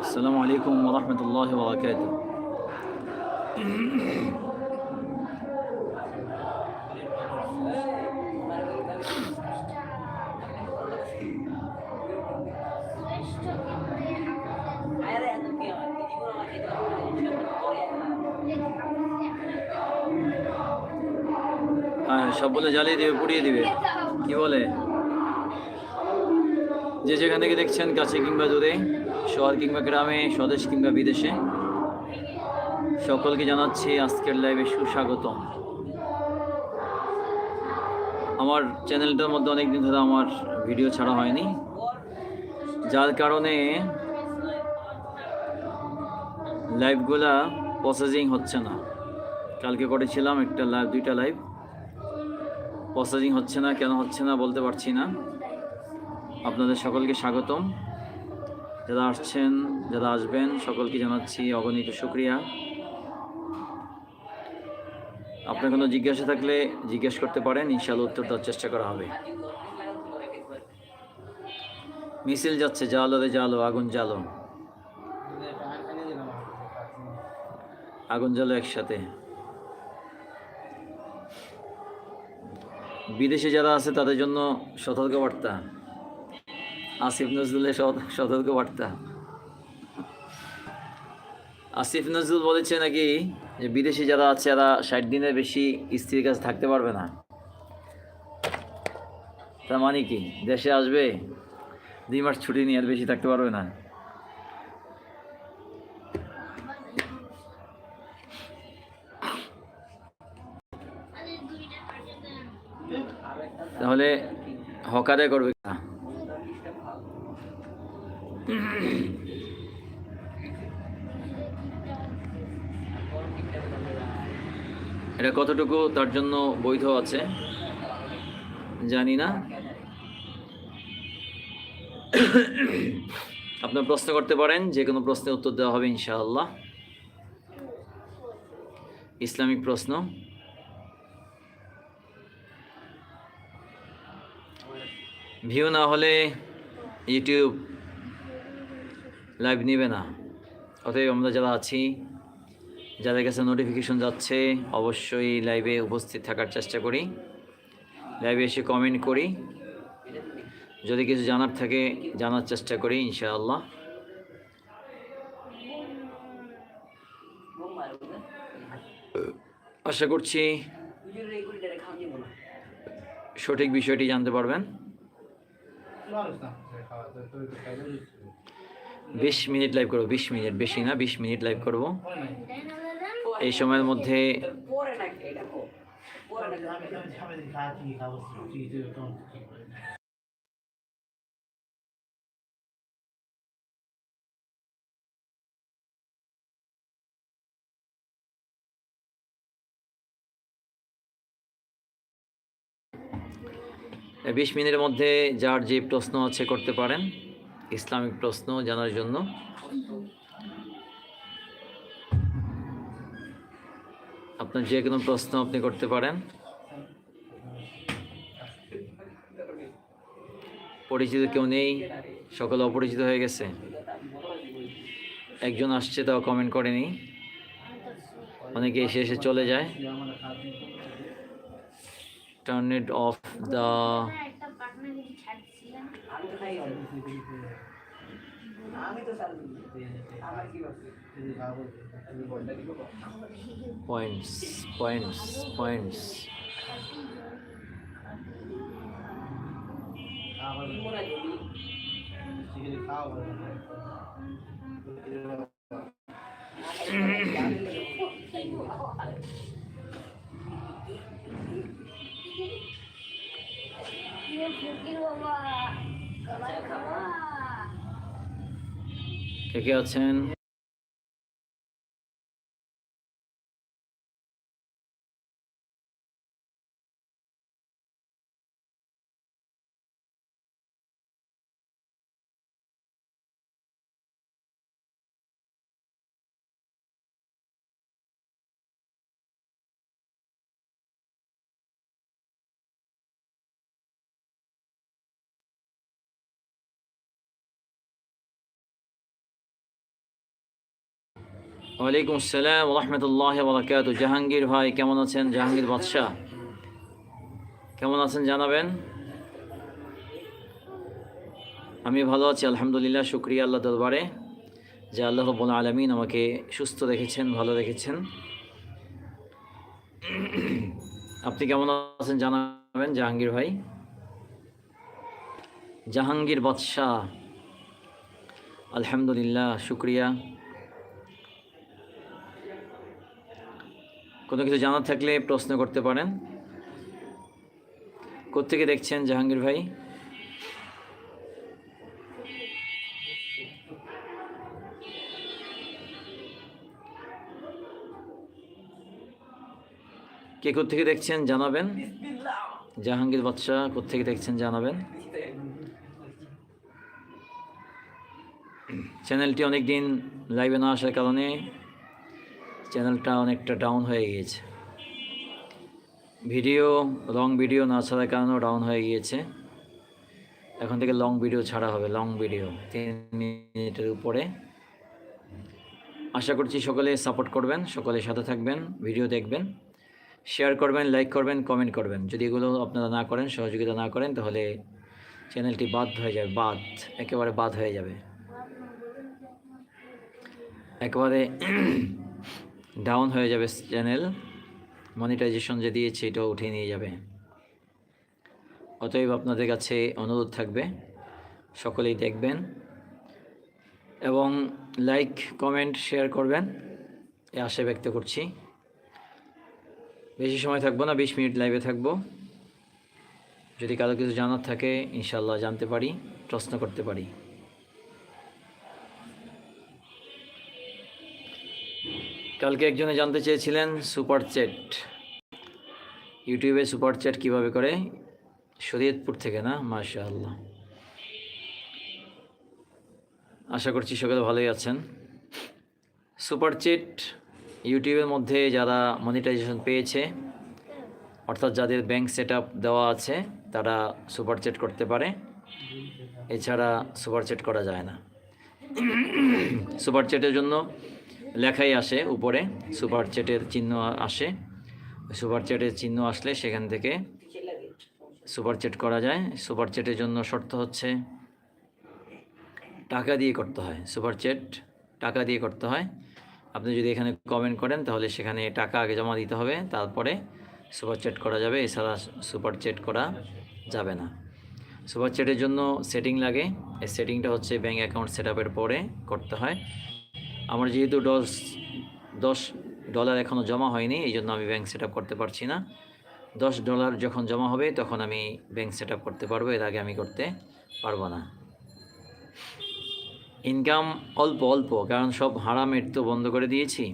আসসালামু আলাইকুম ওরহমতুল্লাহ বরকাত হ্যাঁ সব বলে জ্বালিয়ে দিবে পুড়িয়ে দিবে। কি বলে? যে যেখান থেকে দেখছেন কাছে কিংবা দূরে, শহর কিংবা গ্রামে, স্বদেশ কিংবা বিদেশে, সকলকে জানাচ্ছি আজকের লাইভে সুস্বাগতম। আমার চ্যানেলটার মধ্যে অনেক দিন ধরে আমার ভিডিও ছাড়া হয়নি। যার কারণে লাইভগুলা প্রসেসিং হচ্ছে না। কালকে করেছিলাম একটা লাইভ দুইটা লাইভ প্রসেসিং হচ্ছে না, কেন হচ্ছে না বলতে পারছি না। আপনাদের সকলকে স্বাগতম। যারা আসছেন, যারা আসবেন, সকলকে জানাচ্ছি অগণিত শুক্রিয়া। আপনার কোনো জিজ্ঞাসা থাকলে জিজ্ঞেস করতে পারেন ইনশাল্লাহ উত্তর দেওয়ার চেষ্টা করা হবে। মিছিল যাচ্ছে জালো রে জালো, আগুন জ্বালো। আগুন জ্বালো একসাথে। বিদেশে যারা আছে, তাদের জন্য সতর্কবার্তা। আসিফ নজরুলের সতর্ক বার্তা। আসিফ নজরুল বলেছে নাকি যে বিদেশি যারা আছে, এরা ষাট দিনের বেশি স্ত্রীর কাছে থাকতে পারবে না। তার মানে কি? দেশে আসবে, দুই মাস ছুটি নিয়ে আর বেশি থাকতে পারবে না। তাহলে হকারে করবে না এটা কতটুকু তার জন্য বৈধ আছে? জানি না। আপনার প্রশ্ন করতে পারেন, যে কোনো প্রশ্নের উত্তর দেওয়া হবে ইনশাআল্লাহ। ইসলামিক প্রশ্ন। ভিউ না হলে ইউটিউব। লাইভ নেবে না। অতএব আমরা যারা আছি, যাদের কাছে নোটিফিকেশন যাচ্ছে, অবশ্যই লাইভে উপস্থিত থাকার চেষ্টা করি। লাইভে এসে কমেন্ট করি। যদি কিছু জানার থাকে, জানার চেষ্টা করি, ইনশাআল্লাহ। আশা করছি সঠিক বিষয়টি জানতে পারবেন। বিশ মিনিট লাইভ করব, বিশ মিনিট, বেশি না, বিশ মিনিট লাইভ করব। এই সময়ের মধ্যে বিশ মিনিটের মধ্যে যার যে প্রশ্ন আছে করতে পারেন। ইসলামিক প্রশ্ন জানার জন্য। আপনার যে কোনো প্রশ্ন আপনি করতে পারেন। পরিচিত কেউ নেই, সকলে অপরিচিত হয়ে গেছে। একজন আসছে তাও কমেন্ট করেনি। অনেকে এসে এসে চলে যায়। Turn it off the points points points ফকির কে কে আছেন ওয়ালাইকুম আসসালাম রহমতুল্লাহ বরাকাত জাহাঙ্গীর ভাই, কেমন আছেন? জাহাঙ্গীর বাদশাহ। কেমন আছেন জানাবেন? আমি ভালো আছি, আলহামদুলিল্লাহ, শুক্রিয়া আল্লাহ দরবারে। যে আল্লাহ রব্বুল আলমিন আমাকে সুস্থ রেখেছেন, ভালো রেখেছেন। আপনি কেমন আছেন জানাবেন, জাহাঙ্গীর ভাই? জাহাঙ্গীর বাদশাহ। আলহামদুলিল্লাহ, শুক্রিয়া। কোনো কিছু জানার থাকলে প্রশ্ন করতে পারেন। কোত্থেকে দেখছেন জাহাঙ্গীর ভাই? কে কোত্থেকে দেখছেন জানাবেন? জাহাঙ্গীর বাদশাহ কোত্থেকে দেখছেন জানাবেন? চ্যানেলটি অনেক দিন লাইভে না আসার কারণে চ্যানেলটা অনেকটা ডাউন হয়ে গিয়েছে। ভিডিও লং ভিডিও না ছাড়ার কারণেও ডাউন হয়ে গিয়েছে। এখন থেকে লং ভিডিও ছাড়া হবে লং ভিডিও তিন মিনিটের উপরে। আশা করছি সকলে সাপোর্ট করবেন, সকলে সাথে থাকবেন ভিডিও দেখবেন। শেয়ার করবেন লাইক করবেন কমেন্ট করবেন। যদি এগুলো আপনারা না করেন, সহযোগিতা না করেন, তাহলে চ্যানেলটি বাদ হয়ে যাবে, বাদ, একেবারে বাদ হয়ে যাবে। একেবারে ডাউন হয়ে যাবে চ্যানেল মনিটাইজেশন যে দিয়েছে এটাও উঠিয়ে নিয়ে যাবে। অতএব আপনাদের কাছে অনুরোধ থাকবে, সকলেই দেখবেন এবং লাইক কমেন্ট শেয়ার করবেন, এ আশা ব্যক্ত করছি। বেশি সময় থাকব না, বিশ মিনিট লাইভে থাকব। যদি কারও কিছু জানার থাকে ইনশাল্লাহ জানতে পারি, প্রশ্ন করতে পারি। কালকে একজনে জানতে চেয়েছিলেন সুপার চ্যাট। ইউটিউবে সুপার চ্যাট কীভাবে করে? শরীয়তপুর থেকে না? মাশা আল্লাহ আশা করছি সকলে ভালোই আছেন। সুপার চ্যাট ইউটিউবের মধ্যে যারা মনিটাইজেশন পেয়েছে, অর্থাৎ যাদের ব্যাংক সেট দেওয়া আছে, তারা সুপার চ্যাট করতে পারে। এছাড়া সুপার চ্যাট করা যায় না। সুপার চ্যাটের জন্য লেখাই আসে উপরে, সুপার চ্যাটের চিহ্ন আসে। সুপার চ্যাটের চিহ্ন আসলে সেখান থেকে সুপার চ্যাট করা যায়। সুপার চ্যাটের জন্য শর্ত হচ্ছে টাকা দিয়ে করতে হয়। সুপার চ্যাট টাকা দিয়ে করতে হয়। আপনি যদি এখানে কমেন্ট করেন তাহলে সেখানে টাকা আগে জমা দিতে হবে, তারপরে সুপার চ্যাট করা যাবে। এছাড়া সুপার চ্যাট করা যাবে না। সুপার চ্যাটের জন্য সেটিং লাগে। এই সেটিংটা হচ্ছে ব্যাঙ্ক অ্যাকাউন্ট সেট পরে করতে হয়। আমার যেহেতু দশ দশ ডলার এখনও জমা হয়নি, এই জন্য আমি ব্যাংক সেট করতে পারছি না। দশ ডলার যখন জমা হবে, তখন আমি ব্যাংক সেট করতে পারব, এর আগে আমি করতে পারব না। ইনকাম অল্প অল্প, কারণ সব হারামের তো বন্ধ করে দিয়েছি,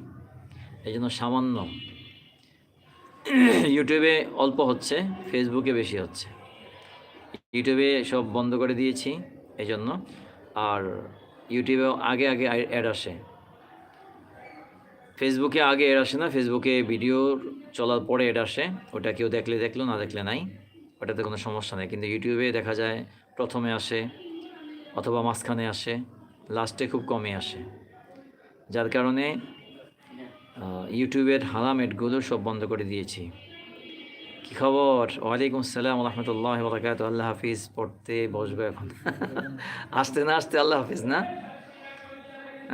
এই জন্য সামান্য। ইউটিউবে অল্প হচ্ছে ফেসবুকে বেশি হচ্ছে। ইউটিউবে সব বন্ধ করে দিয়েছি, এই জন্য। আর ইউটিউবে আগে আগে অ্যাড আসে। ফেসবুকে আগে এর আসে না ফেসবুকে ভিডিও চলার পরে এড আসে। ওটা কেউ দেখলে দেখল না দেখলে নাই। ওটাতে কোনো সমস্যা নেই। কিন্তু ইউটিউবে দেখা যায় প্রথমে আসে অথবা মাঝখানে আসে লাস্টে খুব কমে আসে। যার কারণে ইউটিউবের হারাম এডগুলো সব বন্ধ করে দিয়েছি। কী খবর? ওয়ালাইকুম আসসালাম রহমতুল্লাহ বরকাত আল্লাহ হাফিজ পড়তে বসবে এখন। আসতে না আসতে আল্লাহ হাফিজ না?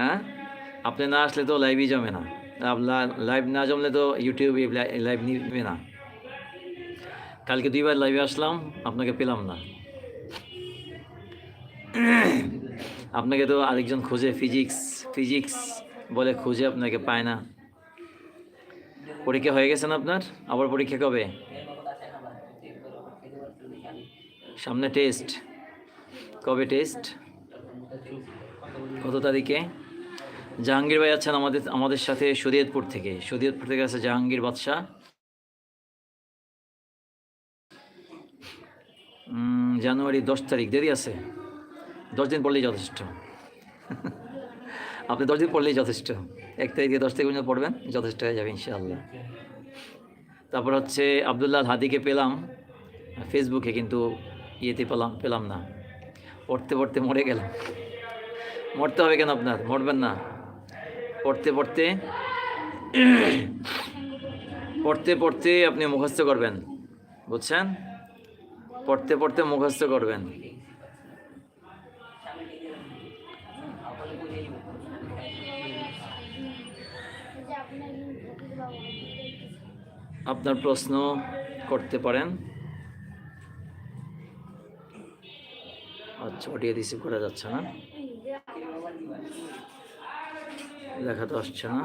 হ্যাঁ? আপনি না আসলে তো লাইভই জমে না। লাইভ না জমলে তো ইউটিউবে লাইভ নিবে না কালকে দুইবার লাইভে আসলাম আপনাকে পেলাম না আপনাকে তো আরেকজন খোঁজে ফিজিক্স ফিজিক্স বলে খুঁজে আপনাকে পায় না পরীক্ষা হয়ে গেছেন আপনার আবার পরীক্ষা কবে সামনে টেস্ট কবে টেস্ট কত তারিখে জাহাঙ্গীর ভাই আছেন আমাদের আমাদের সাথে শরীয়তপুর থেকে। শরীয়তপুর থেকে আছে জাহাঙ্গীর বাদশাহ। জানুয়ারি দশ তারিখ, দেরি আছে? দশ দিন পড়লেই যথেষ্ট। আপনি দশ দিন পড়লেই যথেষ্ট। এক তারিখ দশ তারিখ পর্যন্ত পড়বেন, যথেষ্ট হয়ে যাবে ইনশাআল্লাহ। তারপর হচ্ছে আবদুল্লাহ হাদিকে পেলাম। ফেসবুকে কিন্তু ইয়েতে পেলাম পেলাম না। পড়তে পড়তে মরে গেলাম। মরতে হবে কেন আপনার? মরবেন না। পড়তে পড়তে পড়তে পড়তে আপনি মুখস্থ করবেন, বুঝছেন? পড়তে পড়তে মুখস্থ করবেন। আপনার প্রশ্ন করতে পারেন। আচ্ছা অডিও রিসিভ করা যাচ্ছে না। লেখা তো আসছে না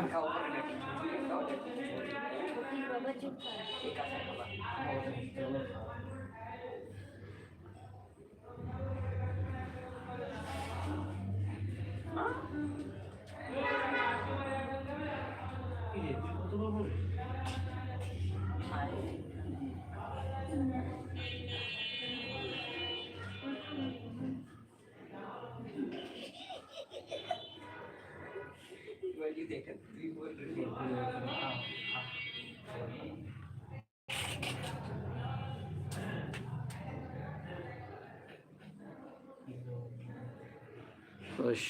উস।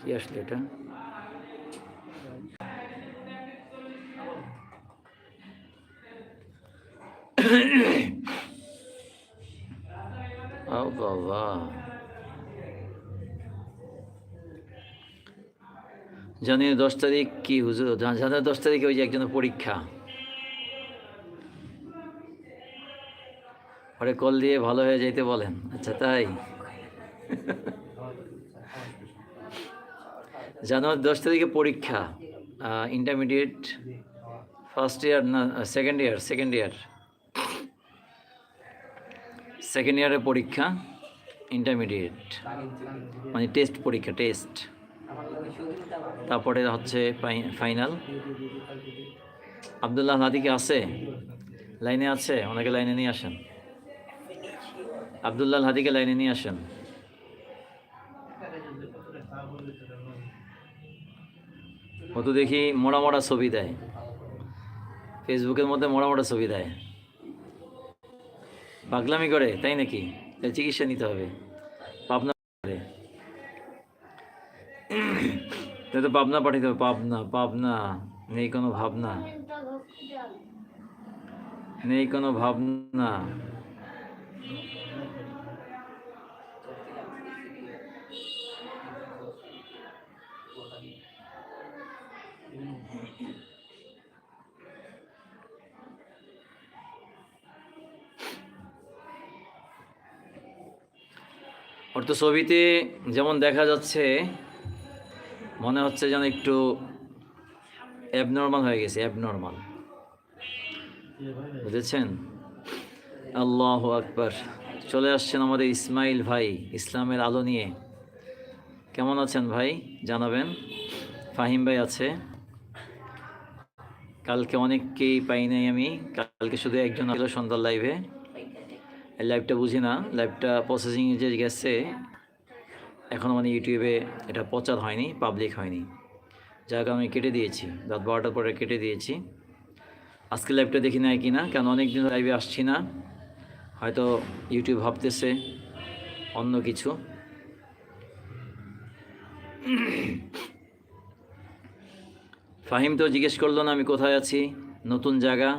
কি আসলে এটা? বাবা। জানি দশ তারিখ কি হুজুর? জানি দশ তারিখে ওই যে একজনের পরীক্ষা। পরে কল দিয়ে ভালো হয়ে যাইতে বলেন। আচ্ছা তাই? জানুয়ারি দশ তারিখে পরীক্ষা ইন্টারমিডিয়েট ফার্স্ট ইয়ার না second year second year second ইয়ারের পরীক্ষা ইন্টারমিডিয়েট মানে টেস্ট পরীক্ষা টেস্ট তারপরে হচ্ছে ফাইনাল আবদুল্লাহ নাদিকে আছে? লাইনে আছে? ওনাকে লাইনে নিয়ে আসেন। আবদুল্লাহ হাদিকে লাইনে নিয়ে আসেন। ও তো দেখি মোড়া মোড়া ছবি দেয়। ফেসবুকের মধ্যে মোড়া মোড়া ছবি দেয়। পাগলামি করে, তাই নাকি? তাই চিকিৎসা নিতে হবে। পাবনা তাই তো পাবনা পাঠাইতে হবে পাবনা পাবনা, নেই কোনো ভাবনা। নেই কোনো ভাবনা। তো ছবিতে যেমন দেখা যাচ্ছে, মনে হচ্ছে যেন একটু অ্যাবনর্মাল হয়ে গেছে অ্যাবনর্মাল বুঝেছেন? আল্লাহ আকবার। চলে আসছেন আমাদের ইসমাইল ভাই, ইসলামের আলো নিয়ে। কেমন আছেন ভাই? জানাবেন। ফাহিম ভাই আছে। কালকে অনেককেই পাই নাই আমি। কালকে শুধু একজন ছিল সন্ধ্যার লাইভে লাইভটা বুঝি না। লাইভটা প্রসেসিং যে গেছে এখনও মানে ইউটিউবে এটা প্রচার হয়নি পাবলিক হয়নি। যাক আমি কেটে দিয়েছি। রাত বারোটার পরে কেটে দিয়েছি। আজকে লাইভটা দেখি নাই কি না কেন অনেক দিন লাইভে আসছি না। হয়তো ইউটিউব ভাবতেছে অন্য কিছু। ফাহিম তো জিজ্ঞেস করল না আমি কোথায় আছি, নতুন জায়গা।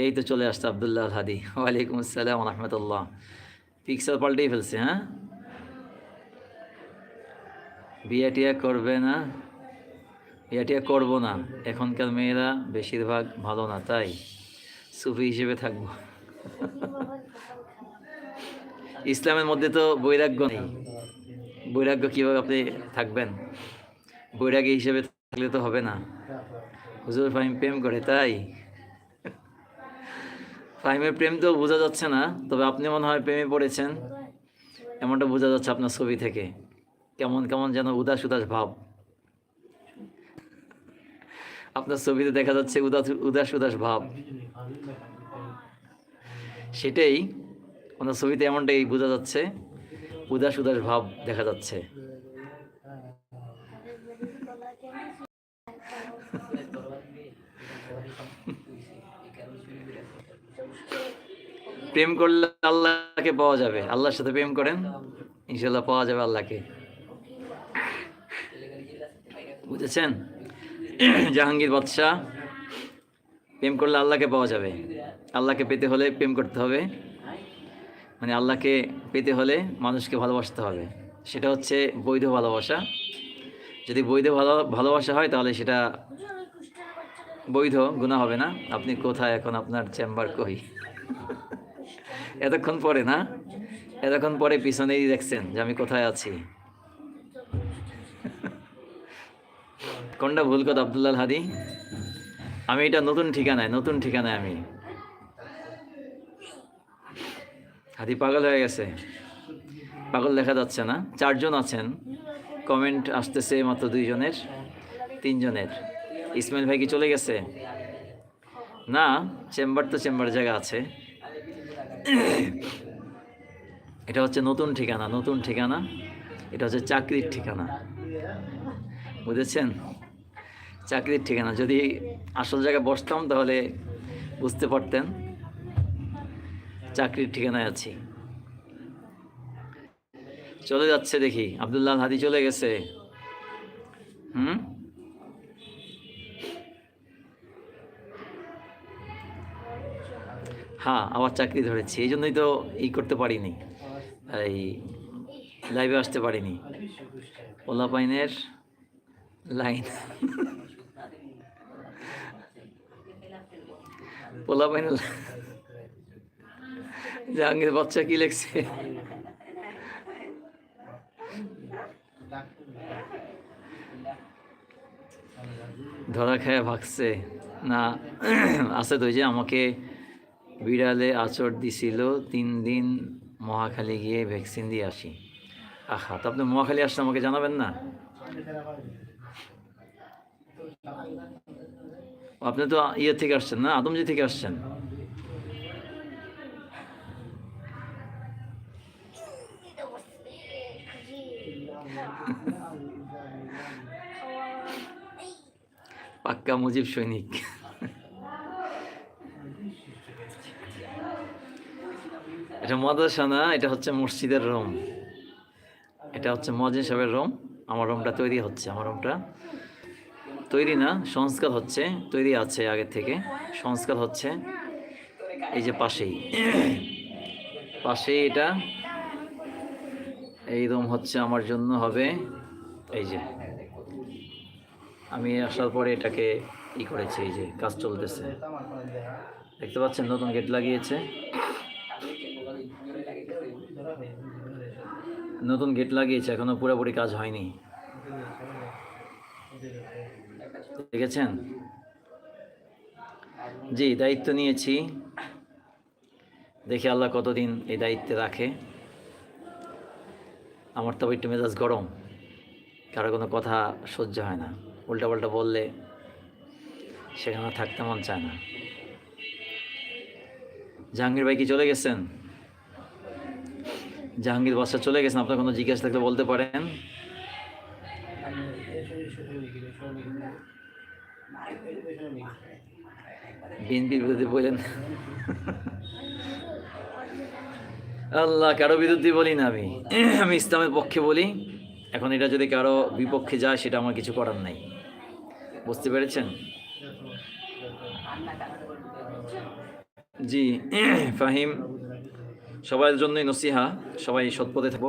এই তো চলে আসছে আবদুল্লাহ হাদি। ওয়ালাইকুম আসসালাম রহমতুল্লাহ। পিক্সার পাল্টেই ফেলছে হ্যাঁ? বিয়া টিয়া করবে না? বিয়া টিয়া করব না। এখনকার মেয়েরা বেশিরভাগ ভালো না, তাই? সুফি হিসেবে থাকব। ইসলামের মধ্যে তো বৈরাগ্য নেই। বৈরাগ্য কীভাবে আপনি থাকবেন? বৈরাগ্য হিসেবে থাকলে তো হবে না। হুজুর ফাহিম প্রেম করে, তাই? ফাহিমের প্রেম তো বোঝা যাচ্ছে না, তবে আপনি মনে হয় প্রেমে পড়েছেন। এমনটা বোঝা যাচ্ছে আপনার ছবি থেকে। কেমন কেমন যেন উদাস উদাস ভাব। আপনার ছবিতে দেখা যাচ্ছে উদাস উদাস উদাস ভাব। সেটাই ওনার ছবিতে এমনটাই বোঝা যাচ্ছে, উদাস উদাস ভাব দেখা যাচ্ছে। প্রেম করলে আল্লাহকে পাওয়া যাবে। আল্লাহর সাথে প্রেম করেন ইনশাল্লাহ পাওয়া যাবে আল্লাহকে। বুঝেছেন? জাহাঙ্গীর বাদশাহ, প্রেম করলে আল্লাহকে পাওয়া যাবে। আল্লাহকে পেতে হলে প্রেম করতে হবে। মানে আল্লাহকে পেতে হলে মানুষকে ভালোবাসতে হবে। সেটা হচ্ছে বৈধ ভালোবাসা। যদি বৈধ ভালো, ভালোবাসা হয়, তাহলে সেটা বৈধ গুণা হবে না। আপনি কোথায় এখন আপনার চেম্বার কই? এতক্ষণ পরে না? এতক্ষণ পরে পিছনেই দেখছেন যে আমি কোথায় আছি। কোনটা ভুল কথা আবদুল্লাহ হাদি? আমি এটা নতুন ঠিকানায় নতুন ঠিকানায় আমি। হাদি পাগল হয়ে গেছে। পাগল দেখা যাচ্ছে না। চারজন আছেন। কমেন্ট আসতেছে মাত্র দুইজনের, তিনজনের। ইসমাইল ভাই কি চলে গেছে? না, চেম্বার তো চেম্বার জায়গা আছে। এটা হচ্ছে নতুন ঠিকানা নতুন ঠিকানা। এটা হচ্ছে চাকরির ঠিকানা। বুঝেছেন? চাকরির ঠিকানা। যদি আসল জায়গায় বসতাম তাহলে বুঝতে পারতেন চাকরির ঠিকানায় আছি। চলে যাচ্ছে দেখি। আবদুল্লাহ হাদি চলে গেছে। হুম? হ্যাঁ আবার চাকরি ধরেছি। এই জন্যই তো ই করতে পারিনি। এই লাইভে আসতে পারিনি। ওলা পাইনের লাইন পোলা পাইনের জাহাঙ্গীর বাচ্চা কি লিখছে? ধরা খেয়ে ভাগছে। না, আছে তো যে আমাকে বিড়ালে আচর দিছিল, তিন দিন মহাখালী গিয়ে ভ্যাকসিন দিয়ে আসি। আহা, তো আপনি মহাখালী আসলে আমাকে জানাবেন না? আপনি তো ইয়ে থেকে আসছেন না, আদমজি থেকে আসছেন? পাক্কা মুজিব সৈনিক। এটা মাদ্রাসা না এটা হচ্ছে মসজিদের রুম। এটা হচ্ছে মজিদ সাহেবের রুম। আমার রুমটা তৈরি হচ্ছে, আমার রুমটা তৈরি না, সংস্কার হচ্ছে, তৈরি আছে আগে থেকে, সংস্কার হচ্ছে। এই যে পাশেই পাশেই এটা। এই রুম হচ্ছে আমার জন্য হবে, এই যে। আমি আসার পরে এটাকে ই করেছি, এই যে কাজ চলতেছে। দেখতে পাচ্ছেন নতুন গেট লাগিয়েছে। নতুন গেট লাগিয়েছে, এখনও পুরোপুরি কাজ হয়নি। দেখেছেন? জি, দায়িত্ব নিয়েছি। দেখি আল্লাহ কতদিন এই দায়িত্বে রাখে। আমার তো একটু মেজাজ গরম। কারও কোনো কথা সহ্য হয় না। উল্টাপাল্টা বললে সেখানে থাকতে মন চায় না। জাহাঙ্গীর ভাই কি চলে গেছেন? জাহাঙ্গীর বাসা চলে গেছেন, আপনার কোনো জিজ্ঞাসা থাকলে বলতে পারেন? বিএনপির বিরুদ্ধে বললেন আল্লাহ, কারও বিরুদ্ধে বলি না আমি। আমি ইসলামের পক্ষে বলি। এখন এটা যদি কারও বিপক্ষে যায়, সেটা আমার কিছু করার নাই। বুঝতে পেরেছেন? জি, ফাহিম। সবার জন্যই নসিহা, সবাই সৎপথে থাকব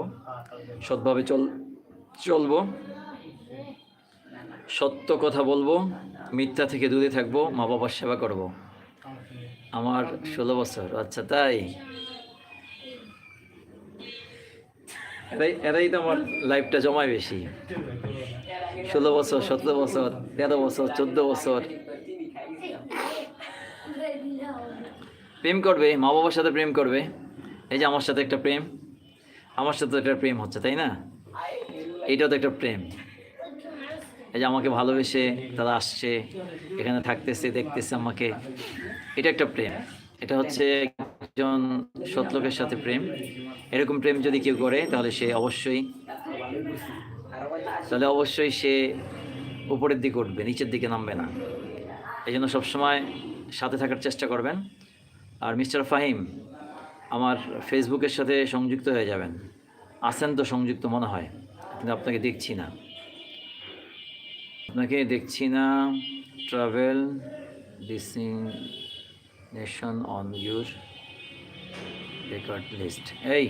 সৎভাবে চল, চলবো। সত্য কথা বলব, মিথ্যা থেকে দূরে থাকব মা বাবার সেবা করব। আমার ষোলো বছর আচ্ছা তাই? এরাই এরাই তো আমার লাইফটা জমায় বেশি। ষোলো বছর, সতেরো বছর, তেরো বছর, চোদ্দ বছর। প্রেম করবে মা বাবার সাথে প্রেম করবে। এই যে আমার সাথে একটা প্রেম, আমার সাথে একটা প্রেম হচ্ছে, তাই না? এটাও তো একটা প্রেম। এই যে আমাকে ভালোবেসে তারা আসছে, এখানে থাকতেছে, দেখতেছে আমাকে, এটা একটা প্রেম। এটা হচ্ছে একজন সৎলোকের সাথে প্রেম। এরকম প্রেম যদি কেউ করে, তাহলে সে অবশ্যই, তাহলে অবশ্যই সে উপরের দিকে উঠবে, নিচের দিকে নামবে না। এই জন্য সবসময় সাথে থাকার চেষ্টা করবেন। আর মিস্টার ফাহিম আমার ফেসবুকের সাথে সংযুক্ত হয়ে যাবেন। আছেন তো সংযুক্ত মনে হয়, কিন্তু আপনাকে দেখছি না। আপনাকে দেখছি না travel destination on your record list এই,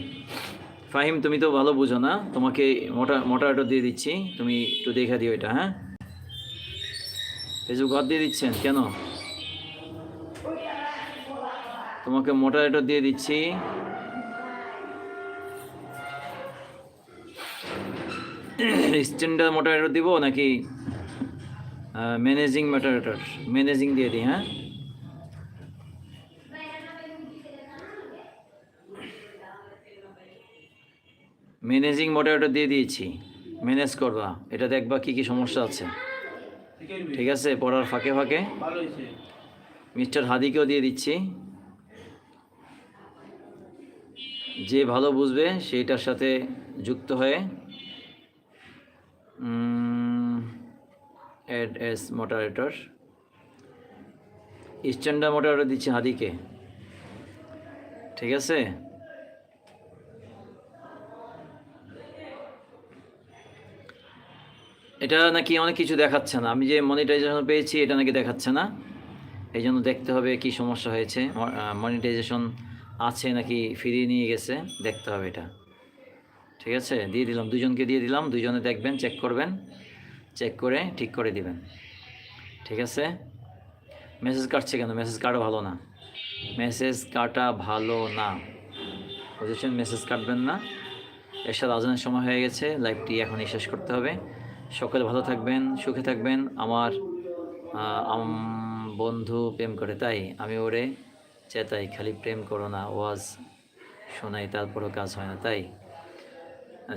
ফাহিম, তুমি তো ভালো বুঝো না, তোমাকে মোটা মোটা অটো দিয়ে দিচ্ছি, তুমি একটু দেখে দিও এটা হ্যাঁ? ফেসবুক দিয়ে দিচ্ছেন, কেন? তোমাকে মোটা অটো দিয়ে দিচ্ছি। স্ট্যান্ডার্ড মোটারেটর দিব নাকি ম্যানেজিং মোটারেটর ম্যানেজিং দিয়ে দিই হ্যাঁ? ম্যানেজিং মোটারেটর দিয়ে দিয়েছি। ম্যানেজ করবা এটা দেখবা কি কি সমস্যা আছে। ঠিক আছে পড়ার ফাঁকে ফাঁকে। মিস্টার হাদিকেও দিয়ে দিচ্ছি। যে ভালো বুঝবে সেইটার সাথে যুক্ত হয়ে ad as moderator standard moderator দিচ্ছে হাদিকে। ঠিক আছে? এটা নাকি অনেক কিছু দেখাচ্ছে না। আমি যে মনিটাইজেশন পেয়েছি, এটা নাকি দেখাচ্ছে না। এই জন্য দেখতে হবে কি সমস্যা হয়েছে। মনিটাইজেশন আছে নাকি ফিরিয়ে নিয়ে গেছে, দেখতে হবে এটা। ঠিক আছে? দিয়ে দিলাম, দুজনকে দিয়ে দিলাম, দুজনে দেখবেন চেক করবেন চেক করে ঠিক করে দিবেন। ঠিক আছে? মেসেজ কাটছে কেন? মেসেজ কাটা ভালো না। মেসেজ কাটা ভালো না। বুঝেছেন? মেসেজ কাটবেন না। এর সাথে আজানের সময় হয়ে গেছে লাইভটি এখনই শেষ করতে হবে। সকলে ভালো থাকবেন, সুখে থাকবেন। আমার বন্ধু প্রেম করে, তাই আমি ওরে চেতাই, খালি প্রেম করো না ওয়াজ শোনাই তারপরও কাজ হয় না, তাই?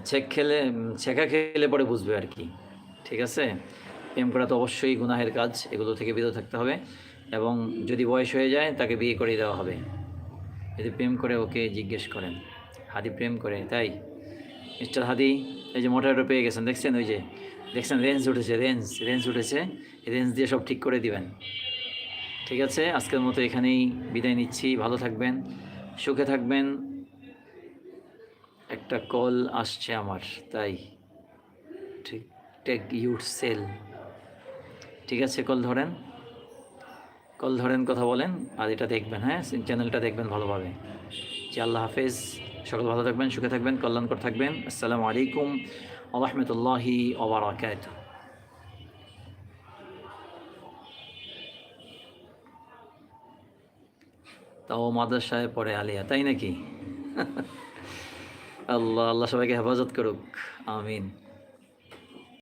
চেক খেলে, ছেঁকা খেলে পরে বুঝবে আর কি, ঠিক আছে? প্রেম করা তো অবশ্যই গুনাহের কাজ, এগুলো থেকে বিরত থাকতে হবে এবং যদি বয়স হয়ে যায়, তাকে বিয়ে করে দেওয়া হবে। যদি প্রেম করে, ওকে জিজ্ঞেস করেন। হাদি প্রেম করে, তাই? মিস্টার হাদি, এই যে মোটারটা পেয়ে গেছেন, দেখছেন? ওই যে, দেখছেন? রেঞ্জ উঠেছে, রেঞ্জ রেঞ্জ উঠেছে। রেঞ্জ দিয়ে সব ঠিক করে দিবেন। ঠিক আছে, আজকের মতো এখানেই বিদায় নিচ্ছি, ভালো থাকবেন, সুখে থাকবেন। একটা কল আসছে আমার, তাই ঠিক, টেক ইউর সেল। ঠিক আছে, কল ধরেন কল ধরেন, কথা বলেন, আর এটা দেখবেন হ্যাঁ চ্যানেলটা দেখবেন ভালোভাবে। জি, আল্লাহ হাফেজ, সকল ভালো থাকবেন, সুখে থাকবেন, কল্যাণকর থাকবেন। আসসালামু আলাইকুম আরহামতুল্লাহি ওবরাকাত তাও মাদ্রাসায় পড়ে আলিয়া তাই নাকি? আল্লাহ আল্লাহ সবাইকে হেফাজত করুক আমিন।